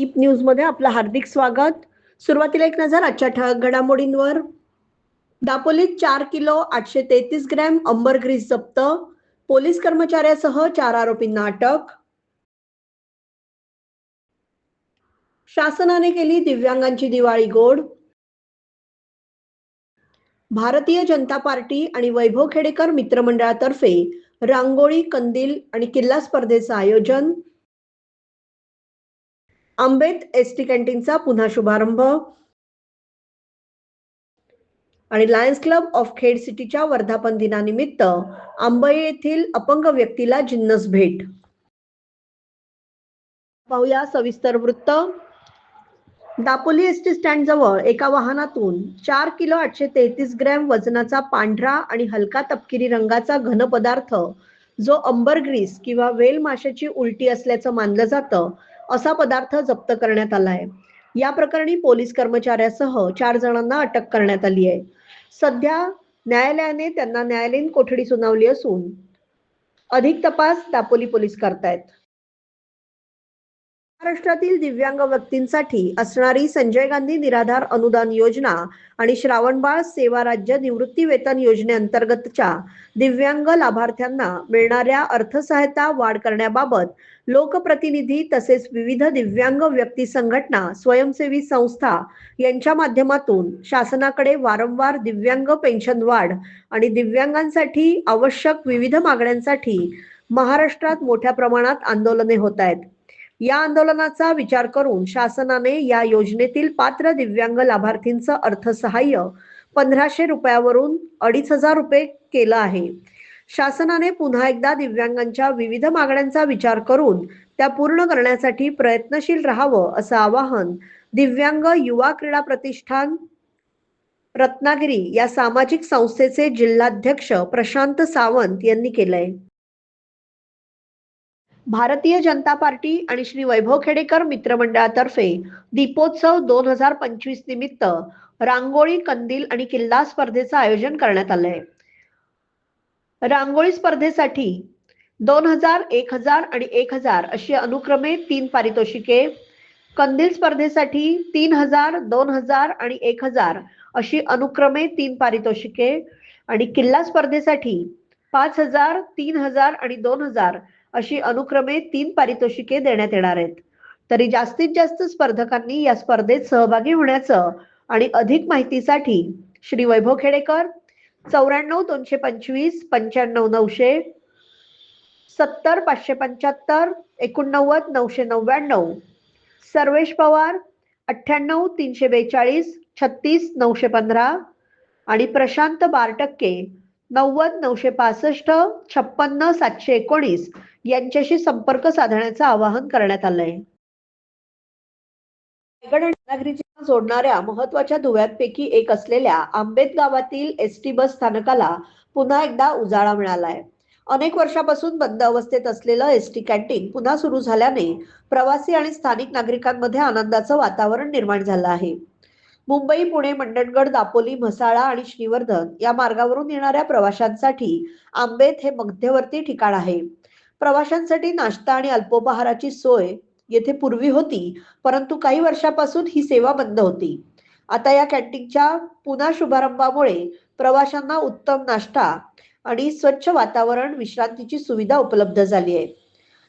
दीप न्यूजमध्ये आपलं हार्दिक स्वागत. सुरुवातीला एक नजर आजच्या ठळक घडामोडींवर. दापोलीत चार किलो आठशे तेहतीस ग्रॅम अंबर ग्रीस जप्त. पोलीस कर्मचाऱ्यासह चार आरोपींना अटक. शासनाने केली दिव्यांगांची दिवाळी गोड. भारतीय जनता पार्टी आणि वैभव खेडेकर मित्रमंडळातर्फे रांगोळी कंदील आणि किल्ला स्पर्धेचं आयोजन. आंबेत एसटी कॅन्टीनचा पुन्हा शुभारंभ. आणि लायन्स क्लब ऑफ खेड सिटीच्या वर्धापन दिनानिमित्त आंबे येथील अपंग व्यक्तीला जिन्नस भेट. पाहूया सविस्तर वृत्त. दापोली एसटी स्टँड जवळ एका वाहनातून चार किलो आठशे तेहतीस ग्रॅम वजनाचा पांढरा आणि हलका तपकिरी रंगाचा घन पदार्थ जो अंबर ग्रीस किंवा वेल माशाची उलटी असल्याचं मानलं जातं असा पदार्थ जप्त करण्यात आला आहे या प्रकरणी पोलीस कर्मचाऱ्यासह चार जणांना अटक करण्यात आली आहे. सध्या न्यायालयाने त्यांना न्यायालयीन कोठडी सुनावली असून अधिक तपास दापोली पोलीस करतायत. महाराष्ट्रातील दिव्यांग व्यक्तींसाठी असणारी संजय गांधी निराधार अनुदान योजना आणि श्रावणबाळ सेवा राज्य निवृत्ती वेतन योजनेअंतर्गतच्या दिव्यांग लाभार्थ्यांना मिळणाऱ्या अर्थसहायता वाढ करण्याबाबत लोकप्रतिनिधी तसेच विविध दिव्यांग व्यक्ती संघटना स्वयंसेवी संस्था यांच्या माध्यमातून शासनाकडे वारंवार दिव्यांग पेन्शन वाढ आणि दिव्यांगांसाठी आवश्यक विविध मागण्यांसाठी महाराष्ट्रात मोठ्या प्रमाणात आंदोलने होत आहेत. या आंदोलनाचा विचार करून शासनाने या योजनेतील पात्र दिव्यांग लाभार्थींचं अर्थसहाय्य पंधराशे रुपयावरून अडीच हजार रुपये केलं आहे. शासनाने पुन्हा एकदा दिव्यांगांच्या विविध मागण्यांचा विचार करून त्या पूर्ण करण्यासाठी प्रयत्नशील राहावं असं आवाहन दिव्यांग युवा क्रीडा प्रतिष्ठान रत्नागिरी या सामाजिक संस्थेचे जिल्हाध्यक्ष प्रशांत सावंत यांनी केलंय. भारतीय जनता पार्टी आणि श्री वैभव खेडेकर मित्रमंडळातर्फे दीपोत्सव दोन हजार पंचवीस निमित्त रांगोळी कंदील आणि किल्ला स्पर्धेचं आयोजन करण्यात आलंय. रांगोळी स्पर्धेसाठी दोन हजार एक हजार आणि एक हजार अशी अनुक्रमे तीन पारितोषिके कंदील स्पर्धेसाठी तीन हजार दोन हजार आणि एक हजार अशी अनुक्रमे तीन पारितोषिके आणि किल्ला स्पर्धेसाठी पाच हजार तीन हजार आणि दोन हजार अशी अनुक्रमे तीन पारितोषिके देण्यात येणार आहेत. तरी जास्तीत जास्त स्पर्धकांनी या स्पर्धेत सहभागी होण्याचं आणि अधिक माहितीसाठी श्री वैभव खेडेकर चौऱ्याण्णव दोनशे पंचवीस पंच्याण्णव नऊशे सत्तर पाचशे पंच्याहत्तर एकोणनव्वद नऊशे नव्याण्णव सर्वेश पवार अठ्ठ्याण्णव तीनशे बेचाळीस छत्तीस नऊशे पंधरा आणि प्रशांत बारटक्के नव्वद नऊशे पासष्ट छप्पन्न सातशे एकोणीस यांच्याशी संपर्क साधण्याचं आवाहन करण्यात आलंय. रायगड आणि रत्नागिरीच्या जोडणाऱ्या महत्त्वाच्या धुव्यांपैकी एक असलेल्या आंबेत गावातील एस टी बस स्थानकाला पुन्हा एकदा उजाळा मिळालाय. अनेक वर्षापासून बंद अवस्थेत असलेलं एस टी कॅन्टीन पुन्हा सुरू झाल्याने प्रवासी आणि स्थानिक नागरिकांमध्ये आनंदाचं वातावरण निर्माण झालं आहे. मुंबई पुणे मंडणगड दापोली म्हसाळा आणि श्रीवर्धन या मार्गावरून येणाऱ्या प्रवाशांसाठी आंबेत हे मध्यवर्ती ठिकाण आहे. प्रवाशांसाठी नाश्ता आणि अल्पोपहाराची सोय येथे पूर्वी होती परंतु काही वर्षापासून ही सेवा बंद होती. आता या कॅन्टीनच्या पुन्हा शुभारंभामुळे प्रवाशांना उत्तम नाश्ता आणि स्वच्छ वातावरण विश्रांतीची सुविधा उपलब्ध झाली आहे.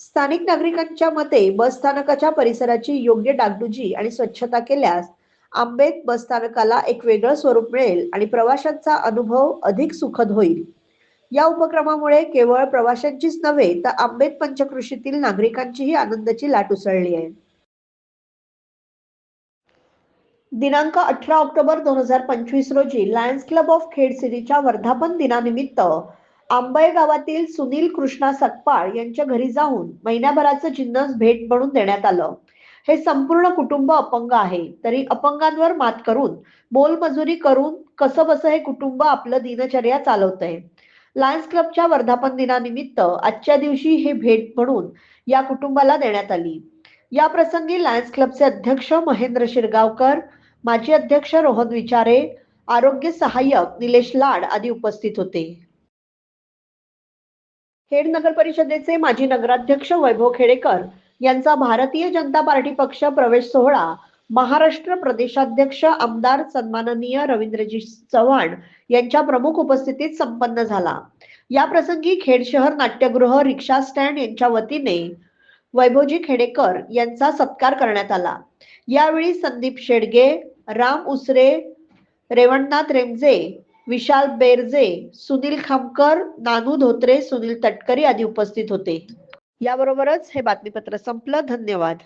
स्थानिक नागरिकांच्या मते बस स्थानकाच्या परिसराची योग्य डागडुजी आणि स्वच्छता केल्यास आंबेत बस स्थानकाला एक वेगळं स्वरूप मिळेल आणि प्रवाशांचा अनुभव अधिक सुखद होईल. या उपक्रमामुळे केवळ प्रवाशांचीच नव्हे तर आंबेत पंचकृषीतील नागरिकांचीही आनंदाची लाट उसळली आहे. दिनांक अठरा ऑक्टोबर दोन हजार पंचवीस रोजी लायन्स क्लब ऑफ खेड सिटीच्या वर्धापन दिनानिमित्त आंबय गावातील सुनील कृष्णा सकपाळ यांच्या घरी जाऊन महिन्याभराचं जिन्नस भेट म्हणून देण्यात आलं. हे संपूर्ण कुटुंब अपंग आहे. तरी अपंगांवर मात करून मोलमजुरी करून कसं बसं हे कुटुंब आपलं दिनचर्या चालवतंय. लायन्स क्लबच्या वर्धापन दिनानिमित्त आजच्या दिवशी हे भेट म्हणून या कुटुंबाला देण्यात आली. या प्रसंगी लायन्स क्लबचे अध्यक्ष महेंद्र शिरगावकर माजी अध्यक्ष रोहन विचारे आरोग्य सहाय्यक निलेश लाड आदी उपस्थित होते. खेड नगर परिषदेचे माजी नगराध्यक्ष वैभव खेडेकर यांचा भारतीय जनता पार्टी पक्ष प्रवेश सोहळा महाराष्ट्र प्रदेशाध्यक्ष आमदार सन्माननीय रवींद्रजी चव्हाण यांच्या प्रमुख उपस्थितीत संपन्न झाला. या प्रसंगी खेड शहर नाट्यगृह रिक्षा स्टँड यांच्या वतीने वैभवजी खेडेकर यांचा सत्कार करण्यात आला. यावेळी संदीप शेडगे राम उसरे रेवणनाथ रेमजे विशाल बेरजे सुनील खामकर नानू धोत्रे सुनील तटकरी आदी उपस्थित होते. याबरोबरच हे बातमीपत्र संपलं. धन्यवाद.